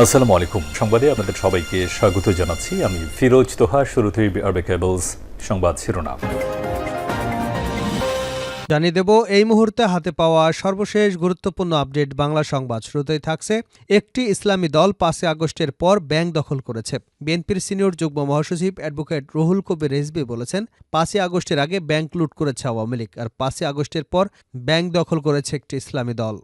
আসসালামু আলাইকুম। সংবাদে আপনাদের সবাইকে স্বাগত জানাচ্ছি। আমি ফিরোজ তোহা, শুরুতেই আরবে কেবলস সংবাদ শিরোনাম। জানিয়ে দেব, এই মুহূর্তে হাতে পাওয়া সর্বশেষ গুরুত্বপূর্ণ আপডেট বাংলা সংবাদ শুরুতেই থাকছে। একটি ইসলামী দল পাঁচই আগস্টের পর ব্যাংক দখল করেছে। বিএনপির সিনিয়র যুগ্ম মহাসচিব অ্যাডভোকেট রুহুল কবির রেজবি বলেছেন, পাঁচই আগস্টের আগে ব্যাংক লুট করেছে আওয়ামী লীগ, আর পাঁচই আগস্টের পর ব্যাংক দখল করেছে একটি ইসলামী দল।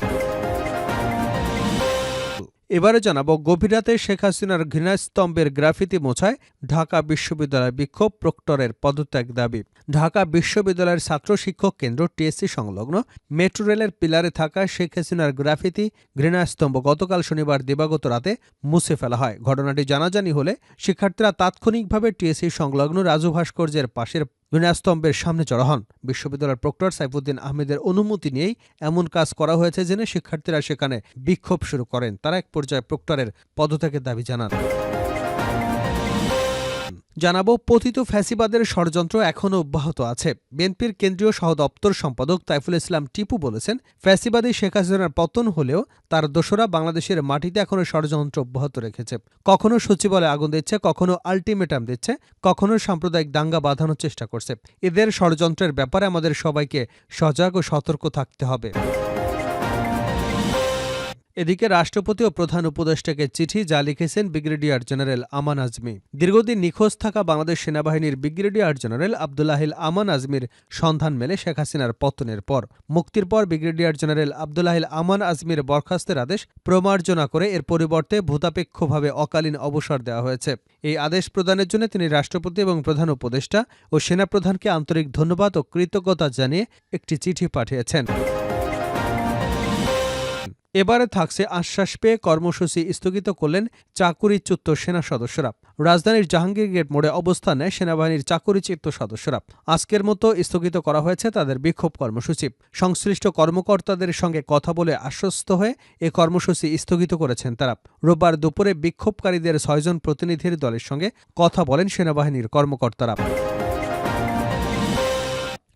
এবারে জানাব, গভীর রাতে শেখ হাসিনার ঘৃণাস্তম্ভের গ্রাফিতি মোছায় ঢাকা বিশ্ববিদ্যালয় বিক্ষোভ প্রক্টরের পদত্যাগ দাবি। ঢাকা বিশ্ববিদ্যালয়ের ছাত্র শিক্ষক কেন্দ্র টিএসসি সংলগ্ন মেট্রো রেলের পিলারে থাকা শেখ হাসিনার গ্রাফিতি, ঘৃণাস্তম্ভ গতকাল শনিবার দিবাগত রাতে মুছে ফেলা হয়। ঘটনাটি জানাজানি হলে শিক্ষার্থীরা তাৎক্ষণিকভাবে টিএসসি সংলগ্ন রাজু ভাস্কর্যের পাশের ঘৃণাস্তম্ভের সামনে চড়া হন। বিশ্ববিদ্যালয়ের প্রক্টর সাইফুদ্দিন আহমেদের অনুমতি নিয়েই এমন কাজ করা হয়েছে জেনে শিক্ষার্থীরা সেখানে বিক্ষোভ শুরু করেন। তারা এক পর্যায়ে প্রক্টরের পদত্যাগের দাবি জানান। জানাব, পতিত ফ্যাসিবাদের ষড়যন্ত্র এখনও অব্যাহত আছে। বিএনপির কেন্দ্রীয় সহ দপ্তর সম্পাদক তাইফুল ইসলাম টিপু বলেছেন, ফ্যাসিবাদী শেখ হাসিনার পতন হলেও তার দোসরা বাংলাদেশের মাটিতে এখনও ষড়যন্ত্র অব্যাহত রেখেছে। কখনো সচিবালয়ে আগুন দিচ্ছে, কখনো আলটিমেটাম দিচ্ছে, কখনো সাম্প্রদায়িক দাঙ্গা বাঁধানোর চেষ্টা করছে। এদের ষড়যন্ত্রের ব্যাপারে আমাদের সবাইকে সজাগ ও সতর্ক থাকতে হবে। এদিকে রাষ্ট্রপতি ও প্রধান উপদেষ্টাকে চিঠি যা লিখেছেন ব্রিগেডিয়ার জেনারেল আমান আজমি। দীর্ঘদিন নিখোঁজ থাকা বাংলাদেশ সেনাবাহিনীর ব্রিগেডিয়ার জেনারেল আবদুল্লাহিল আমান আজমির সন্ধান মেলে শেখ হাসিনার পতনের পর। মুক্তির পর ব্রিগেডিয়ার জেনারেল আবদুল্লাহিল আমান আজমির বরখাস্তের আদেশ প্রমার্জনা করে এর পরিবর্তে ভূতাপেক্ষভাবে অকালীন অবসর দেওয়া হয়েছে। এই আদেশ প্রদানের জন্য তিনি রাষ্ট্রপতি এবং প্রধান উপদেষ্টা ও সেনাপ্রধানকে আন্তরিক ধন্যবাদ ও কৃতজ্ঞতা জানিয়ে একটি চিঠি পাঠিয়েছেন। এবারে থাকছে আশ্বাস পেয়ে কর্মসূচি স্থগিত করলেন চাকুরিচ্যুত সেনা সদস্যরা। রাজধানীর জাহাঙ্গীর গেট মোড়ে অবস্থান নেয় সেনাবাহিনীর চাকুরিচ্যুত সদস্যরা। আজকের মতো স্থগিত করা হয়েছে তাদের বিক্ষোভ কর্মসূচি। সংশ্লিষ্ট কর্মকর্তাদের সঙ্গে কথা বলে আশ্বস্ত হয়ে এ কর্মসূচি স্থগিত করেছেন তারা। রোববার দুপুরে বিক্ষোভকারীদের ছয়জন প্রতিনিধির দলের সঙ্গে কথা বলেন সেনাবাহিনীর কর্মকর্তারা।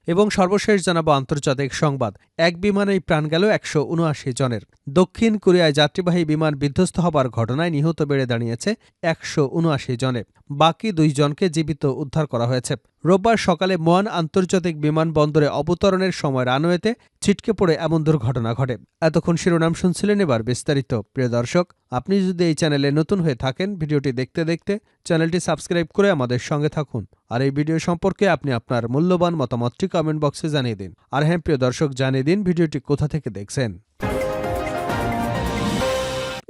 এবং সর্বশেষ জানাব আন্তর্জাতিক সংবাদ। এক বিমানেই প্রাণ গেল একশো উনআশি জনের। দক্ষিণ কোরিয়ায় যাত্রীবাহী বিমান বিধ্বস্ত হবার ঘটনায় নিহত বেড়ে দাঁড়িয়েছে একশো উনআশি জনে। বাকি দুই জনকে জীবিত উদ্ধার করা হয়েছে। রোববার সকালে মোয়ান আন্তর্জাতিক বিমানবন্দরে অবতরণের সময় রানওয়েতে ছিটকে পড়ে এমন দুর্ঘটনা ঘটে। এতক্ষণ শিরোনাম শুনছিলেন এবার বিস্তারিত। প্রিয় দর্শক, আপনি যদি এই চ্যানেলে নতুন হয়ে থাকেন, ভিডিওটি দেখতে দেখতে চ্যানেলটি সাবস্ক্রাইব করে আমাদের সঙ্গে থাকুন। আর এই ভিডিও সম্পর্কে আপনি আপনার মূল্যবান মতামতটি কমেন্ট বক্সে জানিয়ে দিন। আর হ্যাঁ প্রিয় দর্শক, জানিয়ে দিন ভিডিওটি কোথা থেকে দেখছেন।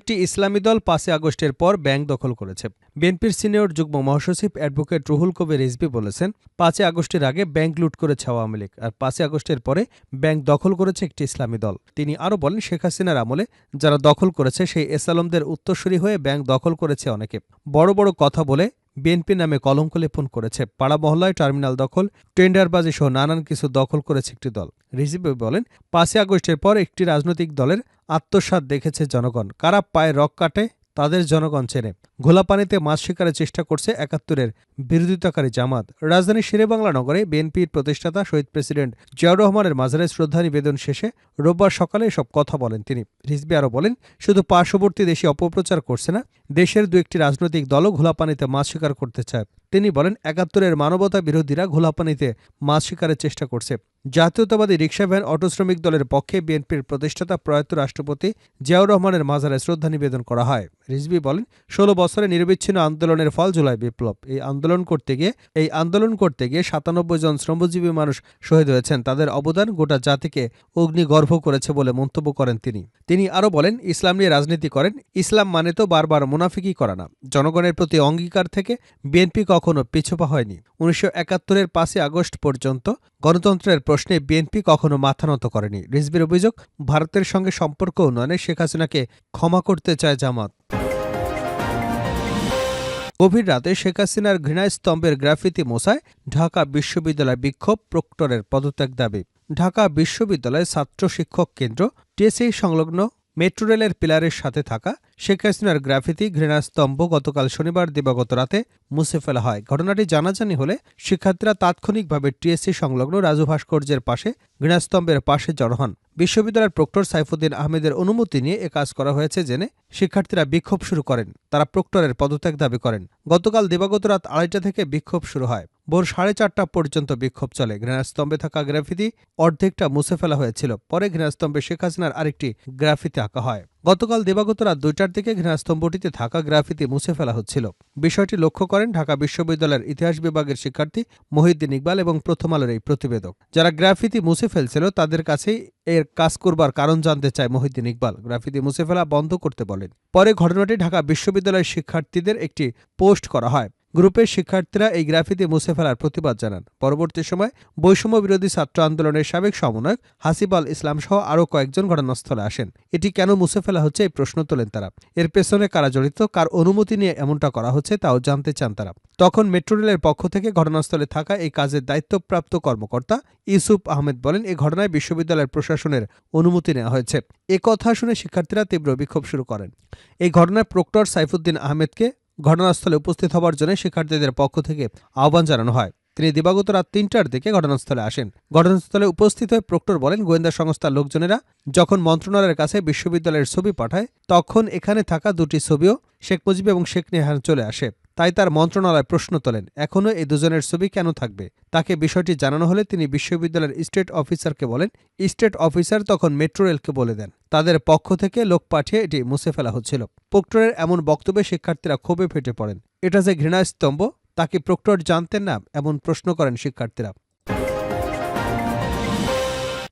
একটি ইসলামী দল পাঁচই আগস্টের পর ব্যাংক দখল করেছে। বিএনপির সিনিয়র যুগ্ম মহাসচিব অ্যাডভোকেট রুহুল কবির রিজবি বলেছেন, পাঁচই আগস্টের আগে ব্যাংক লুট করেছে আওয়ামী লীগ আর পাঁচই আগস্টের পরে ব্যাংক দখল করেছে একটি ইসলামী দল। তিনি আরও বলেন, শেখ হাসিনার আমলে যারা দখল করেছে, সেই এসালমদের উত্তরসূরি হয়ে ব্যাংক দখল করেছে অনেকে। বড় বড় কথা বলে বিএনপি নামে কলঙ্ক লেপন করেছে পাড়া মহল্লায় টার্মিনাল দখল টেন্ডারবাজি সহ নানান কিছু দখল করেছে একটি দল। রিজিবে বলেন, পাঁচই আগস্টের পর একটি রাজনৈতিক দলের আত্মসাত দেখেছে জনগণ। কারা পায়ে রক কাটে তাদের জনগণ চেনে। ঘোলাপানিতে মাছ শিকারের চেষ্টা করছে একাত্তরের বিরোধিতাকারী জামাত। রাজধানীর শেরেবাংলা নগরে বিএনপির প্রতিষ্ঠাতা, শহীদ প্রেসিডেন্ট জিয়াউর রহমানের মাজারে শ্রদ্ধা নিবেদন শেষে রোববার সকালে এসব কথা বলেন তিনি। রিজবি আরও বলেন, শুধু পার্শ্ববর্তী দেশে অপপ্রচার করছে না, দেশের দু একটি রাজনৈতিক দলও ঘোলাপানিতে মাছ শিকার করতে চায়। তিনি বলেন, একাত্তরের মানবতা বিরোধীরা ঘোলাপানিতে মাছ শিকারের চেষ্টা করছে। জাতীয়তাবাদী রিক্সা ভ্যান অটো শ্রমিক দলের পক্ষে বিএনপির প্রতিষ্ঠাতা প্রয়াত রাষ্ট্রপতি জিয়াউর রহমানের মাজারে শ্রদ্ধা নিবেদন করা হয়। রিজবি বলেন, ষোলো বছরে নিরবিচ্ছিন্ন আন্দোলনের ফল জুলাই বিপ্লব। এই আন্দোলন করতে গিয়ে, এই আন্দোলন করতে গিয়ে সাতানব্বই জন শ্রমজীবী মানুষ শহীদ হয়েছেন। তাদের অবদান গোটা জাতিকে অগ্নিগর্ভ করেছে বলে মন্তব্য করেন তিনি। তিনি আরও বলেন, ইসলাম নিয়ে রাজনীতি করেন, ইসলাম মানে তো বারবার মুনাফিকি করা না। জনগণের প্রতি অঙ্গীকার থেকে বিএনপি কখনো পিছুপা হয়নি। উনিশশো একাত্তরের পাঁচই আগস্ট পর্যন্ত গণতন্ত্রের প্রশ্নে বিএনপি কখনো মাথা নত করেনি। রিজবির অভিযোগ, ভারতের সঙ্গে সম্পর্ক উন্নয়নে শেখ হাসিনাকে ক্ষমা করতে চায় জামাত। গভীর রাতে শেখ হাসিনার ঘৃণাস্তম্ভের গ্রাফিতি মোসায় ঢাকা বিশ্ববিদ্যালয় বিক্ষোভ প্রক্টরের পদত্যাগ দাবি। ঢাকা বিশ্ববিদ্যালয় ছাত্র শিক্ষক কেন্দ্র টিএসসি সংলগ্ন মেট্রো রেলের পিলারের সাথে থাকা শেখ হাসিনার গ্রাফিতি, ঘৃণাস্তম্ভ গতকাল শনিবার দিবাগত রাতে মুছে ফেলা হয়। ঘটনাটি জানাজানি হলে শিক্ষার্থীরা তাৎক্ষণিকভাবে টিএসসি সংলগ্ন রাজু ভাস্কর্যের পাশে ঘৃণাস্তম্ভের পাশে জড়ো হন। বিশ্ববিদ্যালয়ের প্রক্টর সাইফুদ্দিন আহমেদের অনুমতি নিয়ে এ কাজ করা হয়েছে জেনে শিক্ষার্থীরা বিক্ষোভ শুরু করেন। তারা প্রক্টরের পদত্যাগ দাবি করেন। গতকাল দিবাগত রাত আড়াইটা থেকে বিক্ষোভ শুরু হয়। ভোর সাড়ে চারটা পর্যন্ত বিক্ষোভ চলে। ঘৃণাস্তম্ভে থাকা গ্রাফিতি অর্ধেকটা মুছে ফেলা হয়েছিল। পরে ঘৃণাস্তম্ভে শেখ হাসিনার আরেকটি গ্রাফিতি আঁকা হয়। গতকাল দিবাগত রাত দুইটার দিকে ঘৃণাস্তম্ভটিতে থাকা গ্রাফিতি মুছে ফেলা হচ্ছিল। বিষয়টি লক্ষ্য করেন ঢাকা বিশ্ববিদ্যালয়ের ইতিহাস বিভাগের শিক্ষার্থী মহিউদ্দিন ইকবাল এবং প্রথম আলোর এই প্রতিবেদক। যারা গ্রাফিতি মুছে ফেলছিল, তাদের কাছেই এর কাজ করবার কারণ জানতে চায় মহিউদ্দিন ইকবাল। গ্রাফিতি মুছে ফেলা বন্ধ করতে বলেন। পরে ঘটনাটি ঢাকা বিশ্ববিদ্যালয়ের শিক্ষার্থীদের একটি পোস্ট করা হয়। গ্রুপের শিক্ষার্থীরা এই গ্রাফিতে মুছে ফেলার প্রতিবাদ জানান। পরবর্তী সময় বৈষম্য বিরোধী ছাত্র আন্দোলনের সাবেক সমন্বয়ক হাসিব আল ইসলাম সহ আরও কয়েকজন ঘটনাস্থলে আসেন। এটি কেন মুছে ফেলা হচ্ছে এই প্রশ্ন তোলেন তারা। এর পেছনে কারা জড়িত, কার অনুমতি নিয়ে এমনটা করা হচ্ছে তাও জানতে চান তারা। তখন মেট্রো রেলের পক্ষ থেকে ঘটনাস্থলে থাকা এই কাজের দায়িত্বপ্রাপ্ত কর্মকর্তা ইউসুফ আহমেদ বলেন, এ ঘটনায় বিশ্ববিদ্যালয়ের প্রশাসনের অনুমতি নেওয়া হয়েছে। এ কথা শুনে শিক্ষার্থীরা তীব্র বিক্ষোভ শুরু করেন। এই ঘটনায় প্রক্টর সাইফুদ্দিন আহমেদকে ঘটনাস্থলে উপস্থিত হবার জন্য শিক্ষার্থীদের পক্ষ থেকে আহ্বান জানানো হয়। তিনি দিবাগত রাত তিনটার দিকে ঘটনাস্থলে আসেন। ঘটনাস্থলে উপস্থিত হয়ে প্রক্টর বলেন, গোয়েন্দা সংস্থার লোকজনেরা যখন মন্ত্রণালয়ের কাছে বিশ্ববিদ্যালয়ের ছবি পাঠায়, তখন এখানে থাকা দুটি ছবিও শেখ মুজিব এবং শেখ নেহার চলে আসে। তাই তার মন্ত্রণালয় প্রশ্ন তোলেন এখনও এই দুজনের ছবি কেন থাকবে? তাকে বিষয়টি জানানো হলে তিনি বিশ্ববিদ্যালয়ের স্টেট অফিসারকে বলেন, স্টেট অফিসার তখন মেট্রো রেলকে বলে দেন। তাদের পক্ষ থেকে লোক পাঠিয়ে এটি মুছে ফেলা হচ্ছিল। প্রক্টরের এমন বক্তব্যে শিক্ষার্থীরা ক্ষোভে ফেটে পড়েন। এটা যে ঘৃণাস্তম্ভ তাকে প্রক্টর জানতেন না? এমন প্রশ্ন করেন শিক্ষার্থীরা।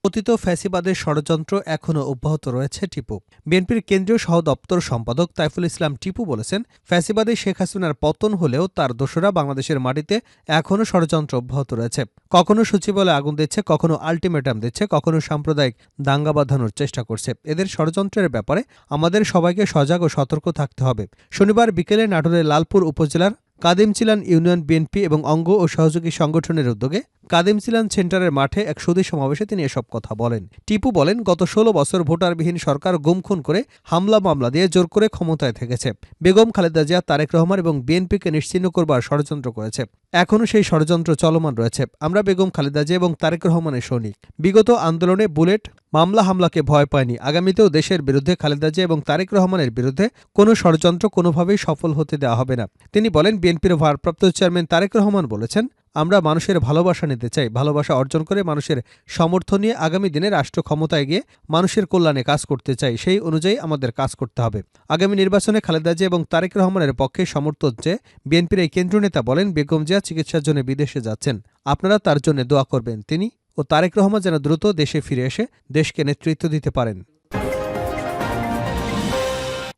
অতীত ফ্যাসিবাদের ষড়যন্ত্র এখনও অব্যাহত রয়েছে টিপু। বিএনপির কেন্দ্রীয় সহ দপ্তর সম্পাদক তাইফুল ইসলাম টিপু বলেছেন, ফ্যাসিবাদে শেখ হাসিনার পতন হলেও তার দোসরা বাংলাদেশের মাটিতে এখনও ষড়যন্ত্র অব্যাহত রয়েছে। কখনো সচিবালয়ে আগুন দিচ্ছে, কখনো আলটিমেটাম দিচ্ছে, কখনো সাম্প্রদায়িক দাঙ্গা বাঁধানোর চেষ্টা করছে। এদের ষড়যন্ত্রের ব্যাপারে আমাদের সবাইকে সজাগ ও সতর্ক থাকতে হবে। শনিবার বিকেলে নাটোরের লালপুর উপজেলার কাদিমচিলান ইউনিয়ন বিএনপি এবং অঙ্গ ও সহযোগী সংগঠনের উদ্যোগে কাদিমচিলান সেন্টারের মাঠে এক সুদী সমাবেশে তিনি এসব কথা বলেন। টিপু বলেন, গত ষোলো বছর ভোটারবিহীন সরকার গুমখুন করে হামলা মামলা দিয়ে জোর করে ক্ষমতায় থেকেছে। বেগম খালেদা জিয়া, তারেক রহমান এবং বিএনপিকে নিশ্চিহ্ন করবার ষড়যন্ত্র করেছে। এখনও সেই ষড়যন্ত্র চলমান রয়েছে। আমরা বেগম খালেদা জিয়া এবং তারেক রহমানের সৈনিক। বিগত আন্দোলনে বুলেট মামলা হামলাকে ভয় পায়নি। আগামীতেও দেশের বিরুদ্ধে খালেদা জিয়া এবং তারেক রহমানের বিরুদ্ধে কোনো ষড়যন্ত্র কোনোভাবেই সফল হতে দেওয়া হবে না। তিনি বলেন, বিএনপির ভারপ্রাপ্ত চেয়ারম্যান তারেক রহমান বলেছেন আমরা মানুষের ভালোবাসা নিতে চাই, ভালোবাসা অর্জন করে মানুষের সমর্থন নিয়ে আগামী দিনে রাষ্ট্র ক্ষমতায় গিয়ে মানুষের কল্যাণে কাজ করতে চাই, সেই অনুযায়ী আমাদের কাজ করতে হবে। আগামী নির্বাচনে খালেদা জিয়া এবং তারেক রহমানের পক্ষে সমর্থন চেয়ে বিএনপির এই কেন্দ্রীয় নেতা বলেন, বেগম জিয়া চিকিৎসার জন্য বিদেশে যাচ্ছেন। আপনারা তার জন্য দোয়া করবেন, তিনি ও তারেক রহমান যেন দ্রুত দেশে ফিরে এসে দেশকে নেতৃত্ব দিতে পারেন।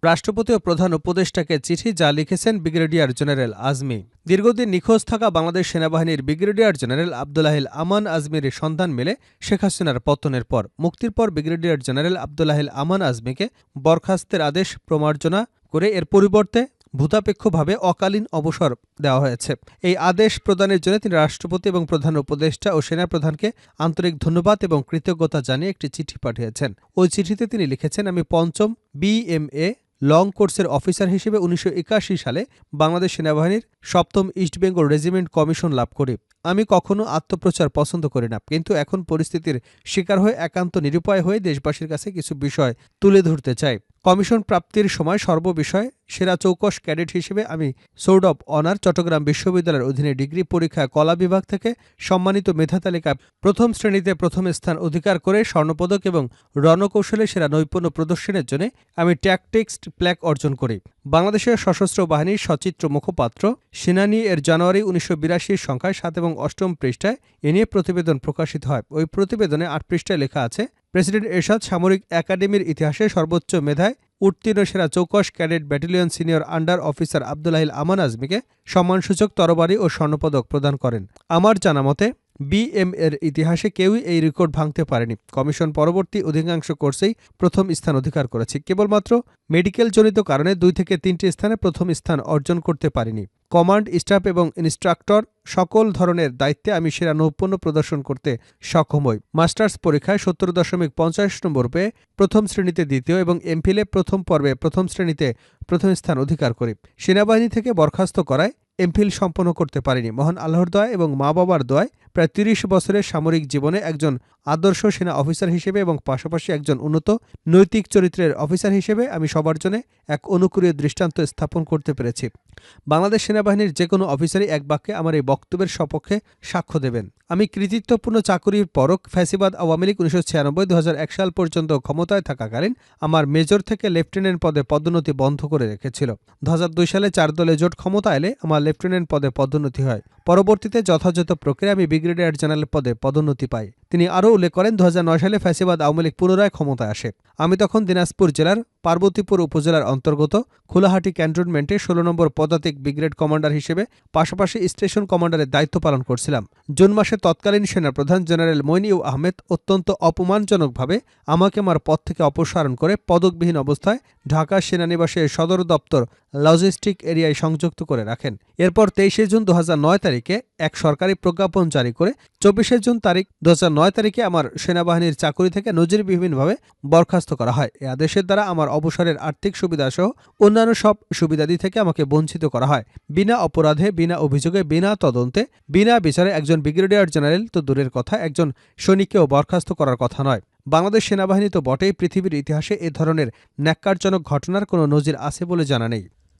রাষ্ট্রপতি ও প্রধান উপদেষ্টাকে চিঠি যা লিখেছেন ব্রিগেডিয়ার জেনারেল আজমি। দীর্ঘদিন নিখোঁজ থাকা বাংলাদেশ সেনাবাহিনীর ব্রিগেডিয়ার জেনারেল আবদুল্লাহিল আমান আজমির সন্ধান মেলে শেখ হাসিনার পতনের পর। মুক্তির পর ব্রিগেডিয়ার জেনারেল আবদুল্লাহিল আমান আজমিকে বরখাস্তের আদেশ, প্রমার্জনা করে এর পরিবর্তে ভূতাপেক্ষভাবে অকালীন অবসর দেওয়া হয়েছে। এই আদেশ প্রদানের জন্য তিনি রাষ্ট্রপতি এবং প্রধান উপদেষ্টা ও সেনাপ্রধানকে আন্তরিক ধন্যবাদ এবং কৃতজ্ঞতা জানিয়ে একটি চিঠি পাঠিয়েছেন। ওই চিঠিতে তিনি লিখেছেন, আমি পঞ্চম বিএমএ লং কোর্সের অফিসার হিসেবে উনিশশো একাশি সালে বাংলাদেশ সেনাবাহিনীর সপ্তম ইস্ট বেঙ্গল রেজিমেন্ট কমিশন লাভ করে। আমি কখনো আত্মপ্রচার পছন্দ করি না, কিন্তু এখন পরিস্থিতির শিকার হয়ে একান্ত নিরুপায় হয়ে দেশবাসীর কাছে কিছু বিষয় তুলে ধরতে চাই। কমিশন প্রাপ্তির সময় সর্ববিষয় সেরা চৌকস ক্যাডেট হিসেবে আমি সোর্ড অব অনার চট্টগ্রাম বিশ্ববিদ্যালয়ের অধীনে ডিগ্রি পরীক্ষায় কলা বিভাগ থেকে সম্মানিত মেধা তালিকায় প্রথম শ্রেণীতে প্রথম স্থান অধিকার করে স্বর্ণপদক এবং রণকৌশলে সেরা নৈপুণ্য প্রদর্শনের জন্য আমি ট্যাকটিক্সড প্ল্যাক অর্জন করি। বাংলাদেশের সশস্ত্র বাহিনীর সচিত্র মুখপাত্র সেনানি এর জানুয়ারি উনিশশো বিরাশির সংখ্যায় সাত এবং অষ্টম পৃষ্ঠায় এ নিয়ে প্রতিবেদন প্রকাশিত হয়। ওই প্রতিবেদনে আট পৃষ্ঠায় লেখা আছে প্রেসিডেন্ট এরশাদ সামরিক একাডেমির ইতিহাসে সর্বোচ্চ মেধায় উত্তীর্ণ সেরা চৌকশ cadet battalion senior under officer Abdullahil Aman আজমিকে সম্মানসূচক তরবারি ও স্বর্ণপদক প্রদান করেন। আমার জানা মতে, বিএম এর ইতিহাসে কেউই এই রেকর্ড ভাঙতে পারেনি। কমিশন পরবর্তী অধিকাংশ কোর্সেই প্রথম স্থান অধিকার করেছে। কেবলমাত্র মেডিকেল জনিত কারণে দুই থেকে তিনটি স্থানে প্রথম স্থান অর্জন করতে পারেনি। কমান্ড স্টাফ এবং ইনস্ট্রাক্টর সকল ধরনের দায়িত্বে আমি সেরা নৈপুণ্য প্রদর্শন করতে সক্ষম হই। মাস্টার্স পরীক্ষায় সত্তর দশমিক পঞ্চাশ নম্বর পেয়ে প্রথম শ্রেণীতে দ্বিতীয় এবং এমফিলে প্রথম পর্বে প্রথম শ্রেণীতে প্রথম স্থান অধিকার করি। সেনাবাহিনী থেকে বরখাস্ত করায় এমফিল সম্পন্ন করতে পারিনি। মহান আল্লাহর দয় এবং মা বাবার দয় প্রায় তিরিশ বছরের সামরিক জীবনে একজন আদর্শ সেনা অফিসার হিসেবে এবং পাশাপাশি একজন উন্নত নৈতিক চরিত্রের অফিসার হিসেবে আমি সবার জন্য এক অনুকূলীয় দৃষ্টান্ত স্থাপন করতে পেরেছি। বাংলাদেশ সেনাবাহিনীর যে কোনো অফিসারই এক বাক্যে আমার এই বক্তব্যের সপক্ষে সাক্ষ্য দেবেন। আমি কৃতিত্বপূর্ণ চাকুরির পরক ফ্যাসিবাদ আওয়ামী লীগ উনিশশো ছিয়ানব্বই দু সাল পর্যন্ত ক্ষমতায় থাকাকালীন আমার মেজর থেকে লেফটেন্যান্ট পদে পদোন্নতি বন্ধ করে রেখেছিল। দু হাজার দুই সালে চার দলে জোট ক্ষমতা এলে আমার লেফটেন্যান্ট পদে পদোন্নতি হয়। পরবর্তীতে যথাযথ প্রক্রিয়া আমি ব্রিগেডিয়ার জেনারেল পদে পদোন্নতি পাই তিনি আরও উল্লেখ করেন দু হাজার নয় সালে ফ্যাসিবাদ আওয়ামী লীগ পুনরায় ক্ষমতায় আসে। আমি তখন দিনাজপুর জেলার পার্বতীপুর উপজেলার অন্তর্গত খোলাহাটি ক্যান্টনমেন্টে ষোলো নম্বর পদাতিক ব্রিগেড কমান্ডার হিসেবে পাশাপাশি স্টেশন কমান্ডারের দায়িত্ব পালন করছিলাম। জুন মাসে তৎকালীন সেনাপ্রধান জেনারেল মইনিউ আহমেদ অত্যন্ত অপমানজনকভাবে আমাকে আমার পদ থেকে অপসারণ করে পদকবিহীন অবস্থায় ঢাকা সেনানিবাসের সদর দপ্তর লজিস্টিক এরিয়ায় সংযুক্ত করে রাখেন। এরপর তেইশে জুন দু হাজার নয় তারিখে এক সরকারি প্রজ্ঞাপন জারি করে চব্বিশে জুন তারিখ দু হাজার নয় তারিখে আমার সেনাবাহিনীর চাকরি থেকে নজিরবিহীনভাবে বরখাস্ত করা হয়। এ আদেশের দ্বারা আমার অবসরের আর্থিক সুবিধাসহ অন্যান্য সব সুবিধাদি থেকে আমাকে বঞ্চিত করা হয়। বিনা অপরাধে, বিনা অভিযোগে, বিনা তদন্তে, বিনা বিচারে একজন ব্রিগেডিয়ার জেনারেল তো দূরের কথা, একজন সৈনিককেও বরখাস্ত করার কথা নয়। বাংলাদেশ সেনাবাহিনী তো বটেই পৃথিবীর ইতিহাসে এ ধরনের ন্যাক্কারজনক ঘটনার কোনো নজির আছে বলে জানা নেই।